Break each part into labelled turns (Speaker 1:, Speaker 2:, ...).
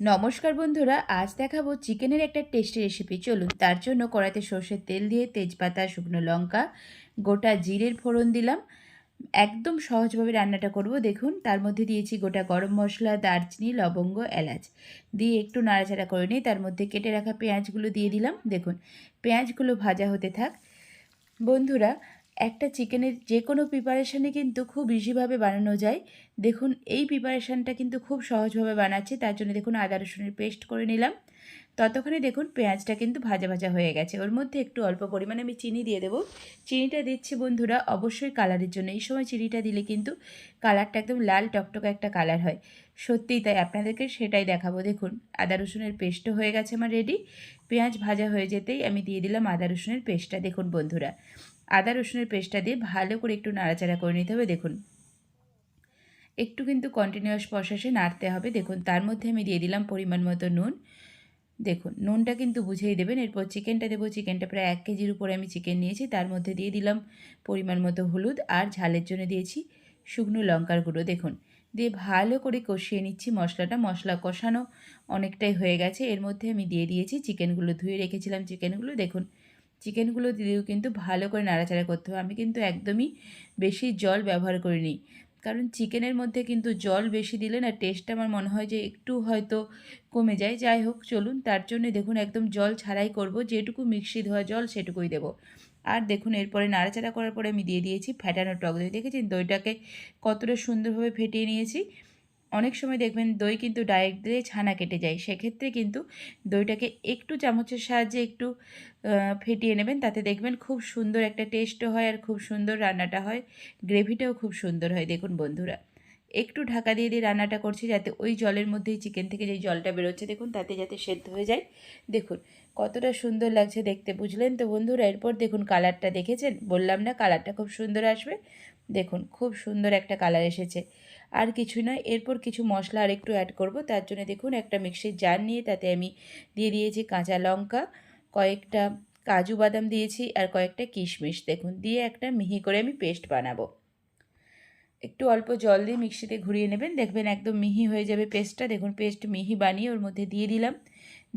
Speaker 1: নমস্কার বন্ধুরা, আজ দেখাবো চিকেনের একটা টেস্টি রেসিপি চলুন, তার জন্য কড়াইতে সর্ষের তেল দিয়ে তেজপাতা, শুকনো লঙ্কা, গোটা জিরের ফোড়ন দিলাম। একদম সহজভাবে রান্নাটা করব। দেখুন, তার মধ্যে দিয়েছি গোটা গরম মশলা, দারচিনি, লবঙ্গ, এলাচ। দিয়ে একটু নাড়াচাড়া করে নিই তার মধ্যে কেটে রাখা পেঁয়াজগুলো দিয়ে দিলাম। দেখুন, পেঁয়াজগুলো ভাজা হতে থাক। বন্ধুরা একটা চিকেনের যে কোনো প্রিপারেশানে কিন্তু খুব ইজিভাবে বানানো যায়। দেখুন, এই প্রিপারেশানটা কিন্তু খুব সহজভাবে বানাচ্ছি, তার জন্য দেখুন আদা, রসুনের পেস্ট করে নিলাম। ততক্ষণে দেখুন পেঁয়াজটা কিন্তু ভাজা ভাজা হয়ে গেছে। ওর মধ্যে একটু অল্প পরিমাণে আমি চিনি দিয়ে দেবো। চিনিটা দিচ্ছি বন্ধুরা, অবশ্যই কালারের জন্য। এই সময় চিনিটা দিলে কিন্তু কালারটা একদম লাল টকটকে একটা কালার হয়। সত্যিই তাই, আপনাদেরকে সেটাই দেখাবো। দেখুন, আদা, রসুনের পেস্টও হয়ে গেছে আমার রেডি পেঁয়াজ ভাজা হয়ে যেতেই আমি দিয়ে দিলাম আদা, রসুনের পেস্টটা দেখুন বন্ধুরা আদা রসুনের পেস্টটা দিয়ে ভালো করে একটু নাড়াচাড়া করে নিতে হবে, দেখুন। একটু কিন্তু কন্টিনিউয়াস প্রসেসে নাড়তে হবে, দেখুন। তার মধ্যে আমি দিয়ে দিলাম পরিমাণ মতো নুন। দেখুন, নুনটা কিন্তু বুঝেই দেবেন। এরপর চিকেনটা দেবো। চিকেনটা প্রায় এক কেজির উপরে আমি চিকেন নিয়েছি। তার মধ্যে দিয়ে দিলাম পরিমাণ মতো হলুদ আর ঝালের জন্য দিয়েছি শুকনো লঙ্কার গুঁড়ো, দেখুন। দিয়ে ভালো করে কষিয়ে নিচ্ছি মশলাটা। মশলা কষানো অনেকটাই হয়ে গেছে। এর মধ্যে আমি দিয়ে দিয়েছি চিকেনগুলো ধুয়ে রেখেছিলাম চিকেনগুলো দেখুন। চিকেনগুলো দিয়েও কিন্তু ভালো করে নাড়াচাড়া করতে হবে। আমি কিন্তু একদমই বেশি জল ব্যবহার করিনি। কারণ চিকেনের মধ্যে কিন্তু জল বেশি দিলে না টেস্টটা আমার মনে হয় যে একটু হয়তো কমে যায়। যাই হোক, চলুন তার জন্য দেখুন একদম জল ছাড়াই করব। যেটুকু মিক্সি ধোয়া জল সেটুকুই দেবো। আর দেখুন এরপরে নাড়াচাড়া করার পরে আমি দিয়ে দিয়েছি ফ্যাটানো টক দই। দেখেছেন দইটাকে কতটা সুন্দরভাবে ফেটিয়ে নিয়েছি। অনেক সময় দেখবেন দই কিন্তু ডাইরেক্ট দিয়ে ছানা কেটে যায়। সেক্ষেত্রে কিন্তু দইটাকে একটু চামচের সাহায্যে একটু ফেটিয়ে নেবেন। তাতে দেখবেন খুব সুন্দর একটা টেস্টও হয় আর খুব সুন্দর রান্নাটা হয়। গ্রেভিটাও খুব সুন্দর হয়, দেখুন বন্ধুরা। একটু ঢাকা দিয়ে দিয়ে রান্নাটা করছি যাতে ওই জলের মধ্যেই চিকেন থেকে যে জলটা বেরোচ্ছে, দেখুন, তাতে যাতে সেদ্ধ হয়ে যায়। দেখুন, কতটা সুন্দর লাগছে দেখতে, বুঝলেন তো বন্ধুরা? এরপর দেখুন কালারটা দেখেছেন? বললাম না কালারটা খুব সুন্দর আসবে। দেখুন, খুব সুন্দর একটা কালার এসেছে। আর কিছু নয় এরপর কিছু মশলা আর একটু অ্যাড করব। তার জন্য দেখুন, একটা মিক্সির জার নিয়ে তাতে আমি দিয়ে দিয়েছি কাঁচা লঙ্কা, কয়েকটা কাজু বাদাম দিয়েছি আর কয়েকটা কিশমিশ। দেখুন, দিয়ে একটা মিহি করে আমি পেস্ট বানাবো। একটু অল্প জল দিয়ে মিক্সিতে ঘুরিয়ে নেবেন। দেখবেন একদম মিহি হয়ে যাবে পেস্টটা। দেখুন, পেস্ট মিহি বানিয়ে ওর মধ্যে দিয়ে দিলাম।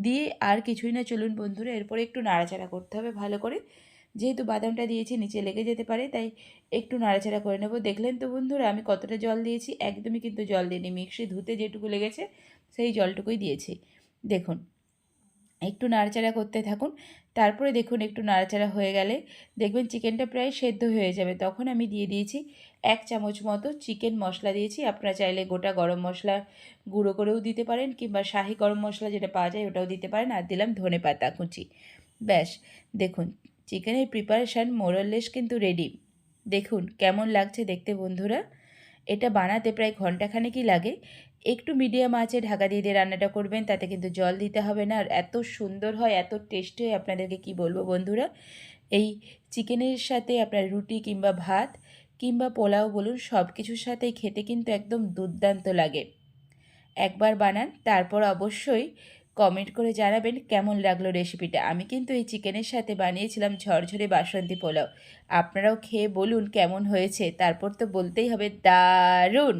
Speaker 1: দিয়ে আর কিছুই না, চলুন বন্ধুরা, এরপরে একটু নাড়াচাড়া করতে হবে ভালো করে। যেহেতু বাদামটা দিয়েছি, নিচে লেগে যেতে পারে, তাই একটু নাড়াচাড়া করে নেব। দেখলেন তো বন্ধুরা, আমি কতটা জল দিয়েছি, একদমই কিন্তু জল দিইনি। মিক্সি ধুতে যেটুকু লেগেছে, সেই জলটুকুই দিয়েছি। দেখুন একটু নাড়াচাড়া করতে থাকুন। তারপরে দেখুন একটু নাড়াচাড়া হয়ে গেলে দেখবেন চিকেনটা প্রায় সেদ্ধ হয়ে যাবে। তখন আমি দিয়ে দিয়েছি এক চামচ মতো চিকেন মশলা দিয়েছি। আপনারা চাইলে গোটা গরম মশলা গুঁড়ো করেও দিতে পারেন কিংবা শাহি গরম মশলা যেটা পাওয়া যায় ওটাও দিতে পারেন। আর দিলাম ধনে পাতা কুচি। ব্যাস, দেখুন চিকেনের প্রিপারেশান মোরললেস কিন্তু রেডি দেখুন কেমন লাগছে দেখতে বন্ধুরা। এটা বানাতে প্রায় ঘন্টাখানেকই লাগে। একটু মিডিয়াম আছে ঢাকা দিয়ে দিয়ে রান্নাটা করবেন, তাতে কিন্তু জল দিতে হবে না। আর এত সুন্দর হয়, এত টেস্টি হয়, আপনাদেরকে কি বলব বন্ধুরা? এই চিকেনের সাথে আপনার রুটি কিংবা ভাত কিংবা পোলাও বলুন সব কিছুর সাথেই খেতে কিন্তু একদম দুর্দান্ত লাগে। একবার বানান, তারপর অবশ্যই কমেন্ট করে জানাবেন কেমন লাগল রেসিপিটা আমি কিন্তু এই চিকেনের সাথে বানিয়েছিলাম ঝরঝরে বাসন্তী পোলাও। আপনারাও খেয়ে বলুন কেমন হয়েছে, তারপর তো বলতেই হবে দারুণ!